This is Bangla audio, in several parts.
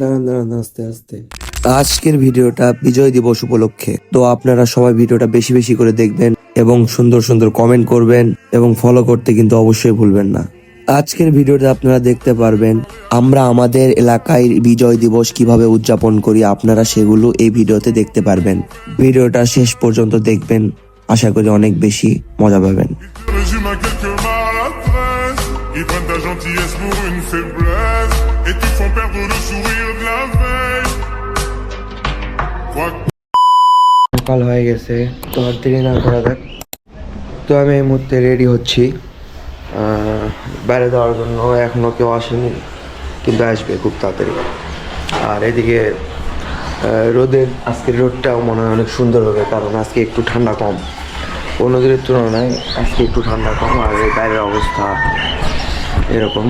দাঁড়ান দাঁড়ান আস্তে আস্তে। আজকের ভিডিওটা বিজয় দিবস উপলক্ষে। তো আপনারা সবাই ভিডিওটা বেশি বেশি করে দেখবেন এবং সুন্দর সুন্দর কমেন্ট করবেন এবং ফলো করতে কিন্তু অবশ্যই ভুলবেন না। আজকের ভিডিওতে আপনারা দেখতে পারবেন আমরা আমাদের এলাকায় বিজয় দিবস কীভাবে উদযাপন করি আপনারা সেগুলো এই ভিডিওতে দেখতে পারবেন। ভিডিওটা শেষ পর্যন্ত দেখবেন আশা করি অনেক বেশি মজা পাবেন। সকাল হয়ে গেছে তো আর দেরি না করা যাক তো আমি এই মুহূর্তে রেডি হচ্ছি বাইরে যাওয়ার জন্য এখনও কেউ আসেনি কিন্তু আসবে খুব তাড়াতাড়ি আর এদিকে রোদের আজকের রোদটাও মনে হয় অনেক সুন্দর হবে কারণ আজকে একটু ঠান্ডা কম অন্য দিনের তুলনায় আজকে একটু ঠান্ডা কম আর এই বাইরের অবস্থা এরকম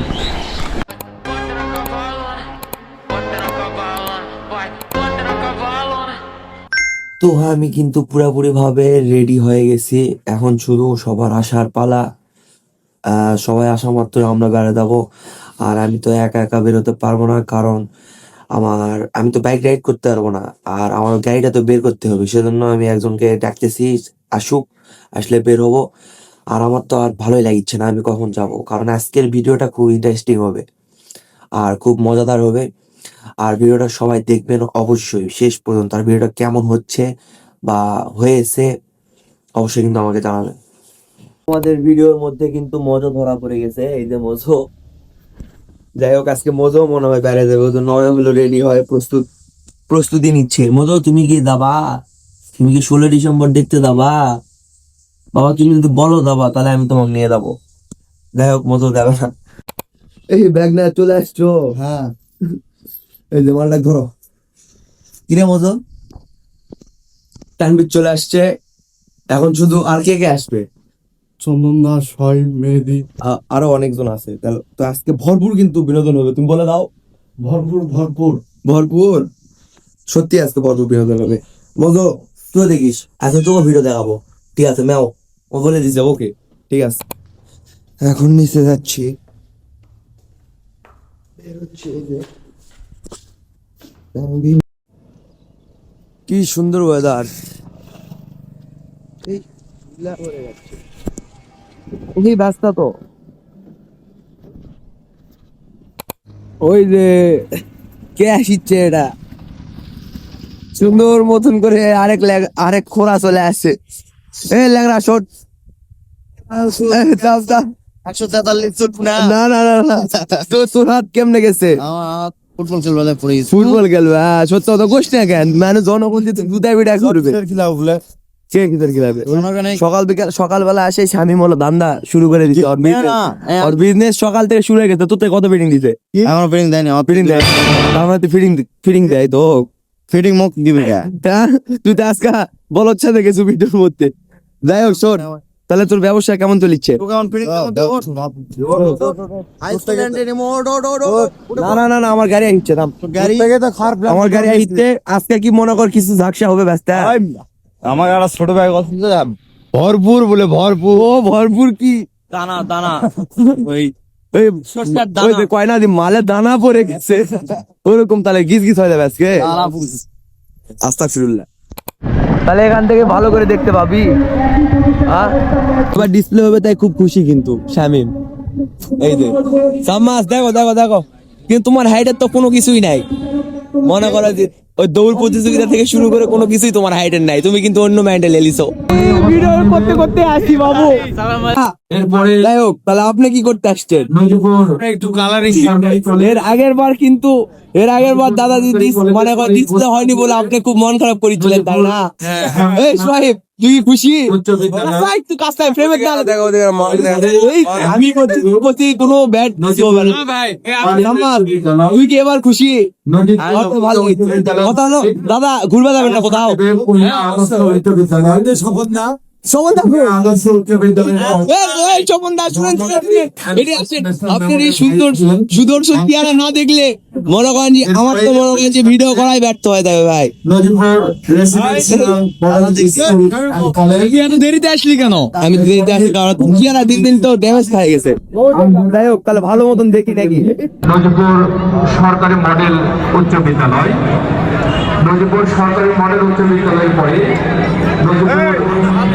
তো আমি কিন্তু পুরোপুরি ভাবে রেডি হয়ে গেছি। এখন শুধু সবার আসার পালা। সবাই আসা মাত্র আমরা বেড়ে যাব আর আমি তো একা একা বেরোতে পারব না, কারণ আমার, আমি তো বাইক রাইড করতে পারব না। আর আমার গাড়িটা তো বের করতে হবে, সেজন্য আমি একজনকে ডাকতেছি, আসুক, আসলে বের হব। আর আমার তো আর ভালোই লাগছে না আমি কখন যাব, কারণ আজকের ভিডিওটা খুব ইন্টারেস্টিং হবে। আর খুব মজাদার হবে। আর ভিডিওটা সবাই দেখবেন অবশ্যই। শেষ পর্যন্ত আর ভিডিওটা কেমন হচ্ছে বা হয়েছে অবশ্যই কিন্তু আমাকে জানাবেন। আমাদের ভিডিওর মধ্যে কিন্তু মজো ধরা পড়ে গেছে, এই যে মজো। যাই হোক, আজকে মজো মনে হয় বাইরে যাবে জন্য নয় হলো রেডি হয়, প্রস্তুত, প্রস্তুতি নিচ্ছে। মজো, তুমি কি দাবা? তুমি কি ষোলো ডিসেম্বর দেখতে দাবা? বাবা, তুমি যদি বলো দাবা, তাহলে আমি তোমাকে নিয়ে যাব। যাই হোক, মজো যাবে না। এই ব্যাগ না চলে আসছো? হ্যাঁ। এই যে মালটা ধরো। কিরে মজো টানবির চলে আসছে। এখন শুধু আর কে কে আসবে? চন্দন দাস হয় মেহেদি। আরও অনেকজন আছে। তাহলে- তো আজকে ভরপুর কিন্তু বিনোদন হবে। তুমি বলে দাও। ভরপুর ভরপুর। ভরপুর? সত্যি আজকে ভরপুর বিনোদন হবে। মজো তুই দেখিস। আজকে তোকে ভিডিও দেখাবো। ঠিক আছে ম্যাও ও বলে দিছে ওকে। ঠিক আছে। এখন নিচে যাচ্ছি। বেরোচ্ছি যে। কি সুন্দর ওয়েদার এই ব্যস্ত তো। ওই যে কে আসিচ্ছে এটা। সুন্দর মতন করে আরেক আরেক খোরা চলে আসছে। এ ল্যাংরা শট একশো তেতাল্লিশ ফুট না। না না না তোর হাত কেমনে গেছে? আমার ফুটবল খেলবে পড়ে গেছে ফুটবল খেলবে হ্যাঁ সত্য তো গোস না কেন? মানুষ জনগণ যে দুটা বিটা করবে। খেলা বলে কে কিদের খেলাবে সকাল বিকাল সকালবেলা আসে স্বামী মলো ধান্দা শুরু করে দিচ্ছে। না, বিজনেস সকাল থেকে শুরু হয়ে গেছে। কত ফিটিং দিছে? আমার ফিটিং দেয়নি আমার ফিটিং দেয়। আমার তো ফিটিং ফিটিং দেয় তো। ফিটিং মুখ দিবে কে হ্যাঁ? তুই তো আজকে বলচ্ছা দেখেছ ভিডিওর মধ্যে। যাই হোক শোন। তাহলে তোর ব্যবসা কেমন চলিচ্ছে? আমার না না না না আমার গাড়ি আসছে দাম। গাড়ি তো খারাপ আমার গাড়ি আজকে কি মনে কর কিছু ঝাকসা হবে ব্যস্ত আমার একটা ছোট ব্যাগ ভরপুর বলে ভরপুর। ও ভরপুর কি? দানা দানা। ওই মালে দানা। পড়ে গেছে। ওরকম তাহলে গিজ গিজ হয়ে যাবে আজকে। আস্তাগফিরুল্লাহ। তাহলে এখান থেকে ভালো করে দেখতে পাবি। এবার ডিসপ্লে হবে তাই খুব খুশি কিন্তু, শামিম। এই যে সামাস দেখো দেখো দেখো। কিন্তু তোমার হাইটের তো কোনো কিছুই নাই। মনে করো যে ওই দৌড় প্রতিযোগিতা থেকে শুরু করে কোনো কিছুই তোমার হাইটের নাই। তুমি কিন্তু অন্য ম্যান্ডেল এলিছো ভিডিও করতে করতে আসি বাবু। এরপরে যাই হোক তাহলে আপনি কি করতে আসছেন? একটু কালারিং এর আগের বার কিন্তু এর আগের বার দাদা দিদি মানে ডিসপ্লে হয়নি বলে আপনি খুব মন খারাপ করেছিলেন তাই না? এই সোহেব তুই খুশি? ভাই, তুই কাজটায় ফ্রেমে দাঁড়া। দেখো আমি প্রতি কোনো ব্যাড হবে না। তুই কি এবার খুশি? ভালো। কথা হলো দাদা ঘুরবে যাবেন না কোথাও শপথ দা সুন্দর সুদর্শন চেহারা না দেখলে মনে করেন যে আমার তো মনে করেন যে ভিডিও করাই ব্যর্থ হয়ে যাবে ভাই। দেরিতে আসলি কেন? আমি দেরিতে আসি কারণ চেহারা দিন দিন তো ড্যামেজ গেছে। যাই হোক তাহলে ভালো মতন দেখি নাকি। নজিপুর সরকারি মডেল উচ্চ বিদ্যালয়। নজিপুর সরকারি মডেল উচ্চ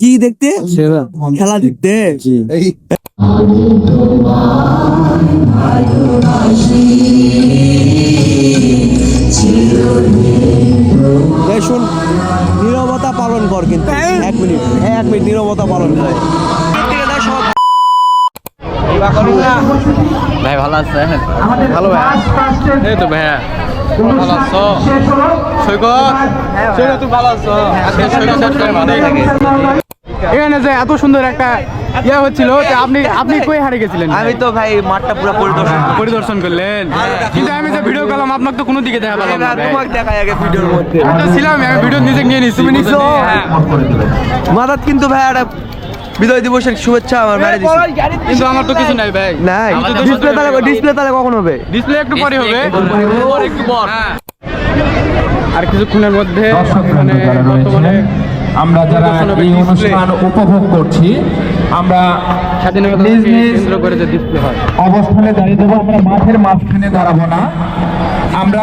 কি দেখতে? খেলা দেখতে। এই। শোন নীরবতা পালন কর কিন্তু। এক মিনিট। হ্যাঁ এক মিনিট নীরবতা পালন কর। ভাই ভালো আছে। ভালো ভাই। এই তো ভাইয়া। ভালো আছো সৈকত সৈকত আছো এখানে যে এত সুন্দর একটা ইয়ে হচ্ছিল আপনি আপনি কই হারিয়ে গেছিলেন? আমি তো ভাই মাঠটা পুরো পরিদর্শন পরিদর্শন করলেন। কিন্তু আমি যে ভিডিও করলাম আপনাকে তো কোনো দিকে দেখা পেলাম না ভাই। তোমাকে দেখাই আগে ভিডিওর মধ্যে। ছিলাম আমি ভিডিও নিজে নিয়ে নিছি তুমি নিছো? হ্যাঁ মাথাত কিন্তু ভাই একটা বিজয় দিবসের শুভেচ্ছা আমার ভাই কিন্তু আমার তো কিছু নাই ভাই। নাই। ডিসপ্লে তাহলে ডিসপ্লে তাহলে কখন হবে? ডিসপ্লে একটু পরে হবে। একটু পর আর কিছুক্ষণের মধ্যে মানে বর্তমানে আমরা যারা এই অনুষ্ঠান উপভোগ করছি আমরা নিজ নিজ অবস্থানে দাঁড়িয়ে দেবো আমরা মাঠের মাঝখানে দাঁড়াবো না। আমরা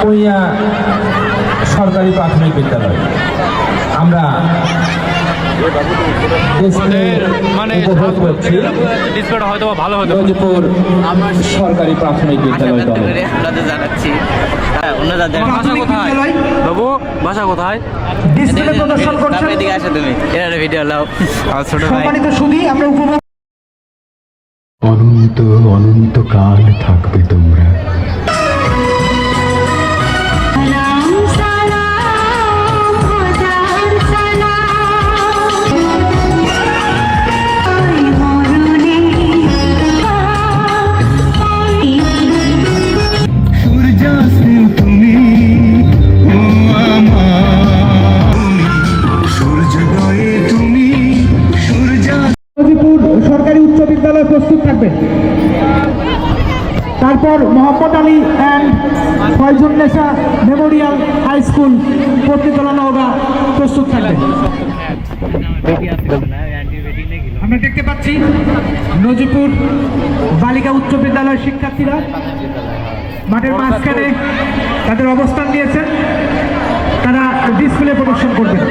কুইয়া সরকারি প্রাথমিক বিদ্যালয়। আমরা মানে হয়তো ভালো হতো সরকারি প্রাথমিক বিদ্যালয় দল। জানাচ্ছি। হ্যাঁ বাসা কোথায়? বাবু বাসা কোথায়? এদিকে আসো তুমি। এর ভিডিও লাও আমার ছোট ভাই। অনন্ত অনন্তকাল থাকবে তোমরা। And Faizunnesa memorial high school Patnitala Naogaon প্রস্তুত থাকবে? আমরা দেখতে পাচ্ছি নজিপুর বালিকা উচ্চ বিদ্যালয়ের শিক্ষার্থীরা। মাঠের মাঝখানে তাদের অবস্থান নিয়েছেন তারা ডিসপ্লে প্রদর্শন করবেন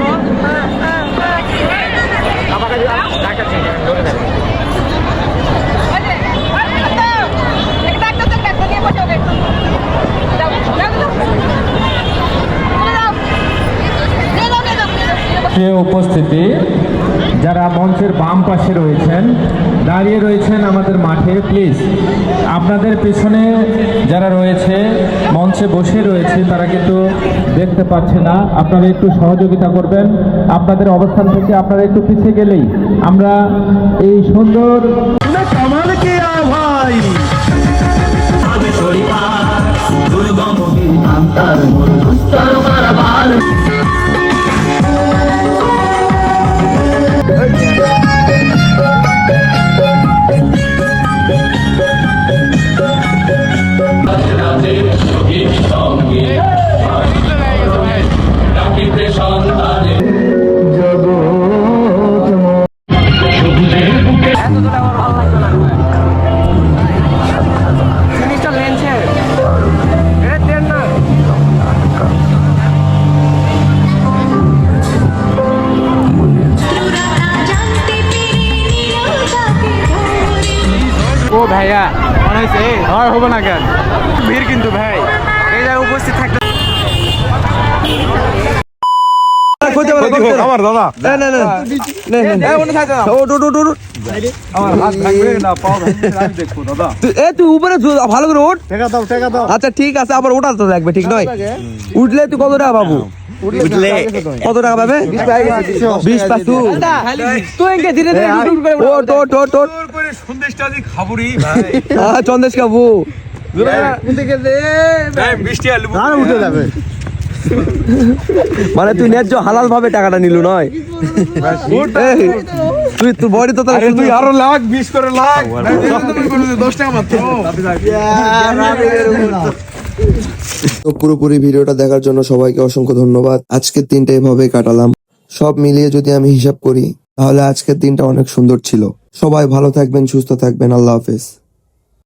সে উপস্থিতি যারা মঞ্চের বাম পাশে রয়েছেন দাঁড়িয়ে রয়েছেন আমাদের মাঠে প্লিজ আপনাদের পিছনে যারা রয়েছে মঞ্চে বসে রয়েছে তারা কিন্তু দেখতে পাচ্ছে না। আপনারা একটু সহযোগিতা করবেন। আপনাদের অবস্থান থেকে আপনারা একটু পিছিয়ে গেলেই আমরা এই সুন্দর জিনিসটা লেনছে ভাইয়া। মনে হয়েছে হয় হবে না কেন? ভিড় কিন্তু ভাই। এই জায়গায় উপস্থিত থাকতে করতে পারে, আমার দাদা। না, না, না। না, না, না। ওঠ, ওঠ, ওঠ, ওঠ। আমার হাত থাকবে না পাও আমি দেখব দাদা। এ তুই উপরে ভালো করে ওঠ টেকা দাও টেকা দাও। আচ্ছা ঠিক আছে আবার ওটা তো লাগবে ঠিক নয়। উঠলে তুই কত টাকা পাবো? উঠলে কত টাকা পাবে? বিশ পাঁচু তুই এনকে ধীরে ধীরে খাবুরি ভাই। বৃষ্টি আলু। উঠে যাবে। মানে তুই ন্যায্য হালাল ভাবে টাকাটা নিলু নয়। তুই তুই বডি তো তাহলে তুই আরও লাখ বিশ করে লাখ। দশ টাকা মাত্র। তো পুরোপুরি ভিডিওটা দেখার জন্য সবাইকে অসংখ্য ধন্যবাদ। আজকের দিনটা এভাবে কাটালাম। সব মিলিয়ে যদি আমি হিসাব করি তাহলে আজকের দিনটা অনেক সুন্দর ছিল। সবাই ভালো থাকবেন সুস্থ থাকবেন। আল্লাহ হাফেজ।